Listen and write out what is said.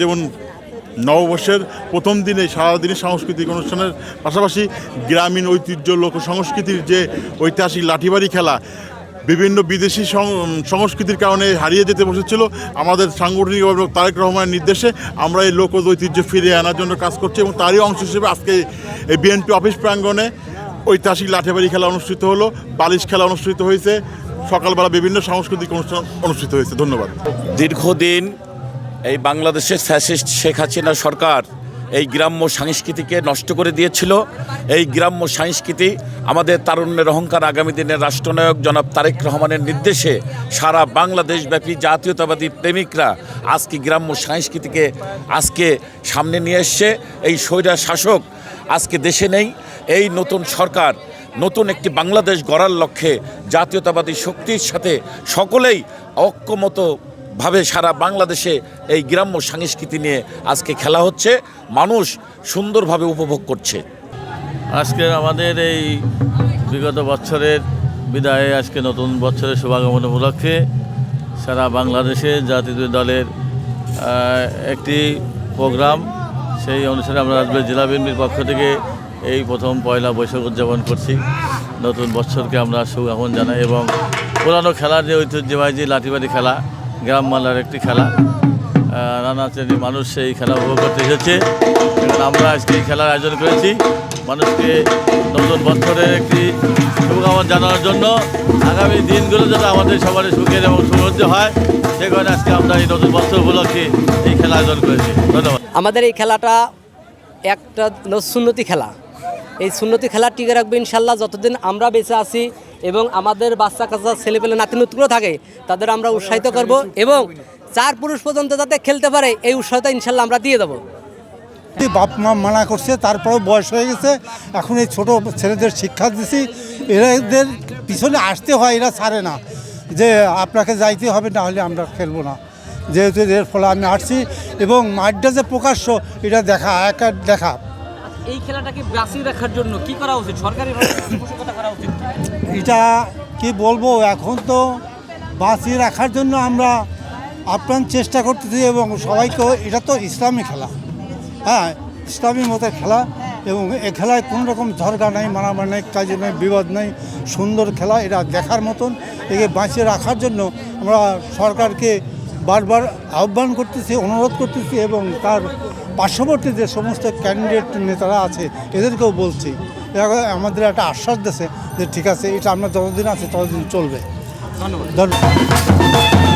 যেমন নববর্ষের প্রথম দিনে সারাদিনের সাংস্কৃতিক অনুষ্ঠানের পাশাপাশি গ্রামীণ ঐতিহ্য, লোক সংস্কৃতির যে ঐতিহাসিক লাঠিবাড়ি খেলা, বিভিন্ন বিদেশি সংস্কৃতির কারণে হারিয়ে যেতে বসেছিল আমাদের সাংগঠনিক অভিভাবক তারেক রহমানের নির্দেশে। আমরা এই লোক ঐতিহ্য ফিরিয়ে আনার জন্য কাজ করছি এবং তারই অংশ হিসেবে আজকে এই বিএনপি অফিস প্রাঙ্গণে ঐতিহাসিক লাঠিবাড়ি খেলা অনুষ্ঠিত হলো, বালিশ খেলা অনুষ্ঠিত হয়েছে, সকালবেলা বিভিন্ন সাংস্কৃতিক অনুষ্ঠান অনুষ্ঠিত হয়েছে। ধন্যবাদ। দীর্ঘদিন এই বাংলাদেশের ফ্যাসিস্ট শেখ হাসিনা সরকার এই গ্রাম্য সংস্কৃতিকে নষ্ট করে দিয়েছিল। এই গ্রাম্য সংস্কৃতি আমাদের তারুণ্যের অহংকার আগামী দিনের রাষ্ট্রনায়ক জনাব তারেক রহমানের নির্দেশে সারা বাংলাদেশব্যাপী জাতীয়তাবাদী প্রেমিকরা আজকে গ্রাম্য সংস্কৃতিকে আজকে সামনে নিয়ে এসছে। এই স্বৈরা শাসক আজকে দেশে নেই। এই নতুন সরকার, নতুন একটি বাংলাদেশ গড়ার লক্ষ্যে জাতীয়তাবাদী শক্তির সাথে সকলেই ঐক্যমত ভাবে সারা বাংলাদেশে এই গ্রাম্য সংস্কৃতি নিয়ে আজকে খেলা হচ্ছে। মানুষ সুন্দরভাবে উপভোগ করছে। আজকে আমাদের এই বিগত বছরের বিদায়ে আজকে নতুন বছরের শুভাগমন উপলক্ষে সারা বাংলাদেশে জাতীয় দলের একটি প্রোগ্রাম। সেই অনুসারে আমরা রাজবাড়ী জেলা বিএনপির পক্ষ থেকে এই প্রথম পয়লা বৈশাখ উদযাপন করছি। নতুন বছরকে আমরা সুগামন জানাই এবং পুরানো খেলার যে ঐতিহ্যবাহী যে লাঠিবাড়ি খেলা গ্রাম মালার একটি খেলা। নানা শ্রেণির মানুষ সেই খেলা উপভোগ করতে এসেছে। আমরা আজকে এই খেলার আয়োজন করেছি। মানুষকে নতুন বছরের একটি শুভকামনা জানানোর জন্য আগামী দিনগুলো যাতে আমাদের সবারই সুখের এবং সমৃদ্ধ হয়, সে কারণে আজকে আমরা এই নতুন বছর উপলক্ষে এই খেলা আয়োজন করেছি। ধন্যবাদ। আমাদের এই খেলাটা একটা সুন্নতি খেলা। এই সুন্নতি খেলা টিকে রাখবে ইনশাল্লাহ। যতদিন আমরা বেঁচে আছি এবং আমাদের বাচ্চা কাচ্চা ছেলেপেলে নাতিনুতগুলো থাকে তাদের আমরা উৎসাহিত করব এবং চার পুরুষ পর্যন্ত যাতে খেলতে পারে এই উৎসাহটা ইনশাল্লাহ আমরা দিয়ে দেবো। বাপ মা মানা করছে তারপরেও বয়স হয়ে গেছে এখন এই ছোট ছেলেদের শিক্ষা দিছি এদের পিছনে আসতে হয় এরা ছাড়ে না। যে আপনাকে যাইতে হবে না হলে আমরা খেলব না। যেহেতু এর ফলে আমি আসছি এবং মাঠটা যে প্রকাশ্য এটা দেখা এক দেখা। এই খেলাটাকে বাঁচিয়ে রাখার জন্য কি করা উচিত? সরকারি এটা কি বলব, এখন তো বাঁচিয়ে রাখার জন্য আমরা আপ্রাণ চেষ্টা করতেছি এবং সবাইকে এটা তো ইসলামী খেলা। হ্যাঁ ইসলামী মতের খেলা এবং এ খেলায় কোনো রকম ঝরগা নেই, মারামারি নেই, কাজে নেই, বিবাদ নেই, সুন্দর খেলা, এটা দেখার মতন। একে বাঁচিয়ে রাখার জন্য আমরা সরকারকে বারবার আহ্বান করতেছি, অনুরোধ করতেছি এবং তার পার্শ্ববর্তী যে সমস্ত ক্যান্ডিডেট নেতারা আছে, এদেরকেও বলছি। আমাদের একটা আশ্বাস দিয়েছে যে ঠিক আছে এটা আমরা যতদিন আছে ততদিন চলবে। ধন্যবাদ।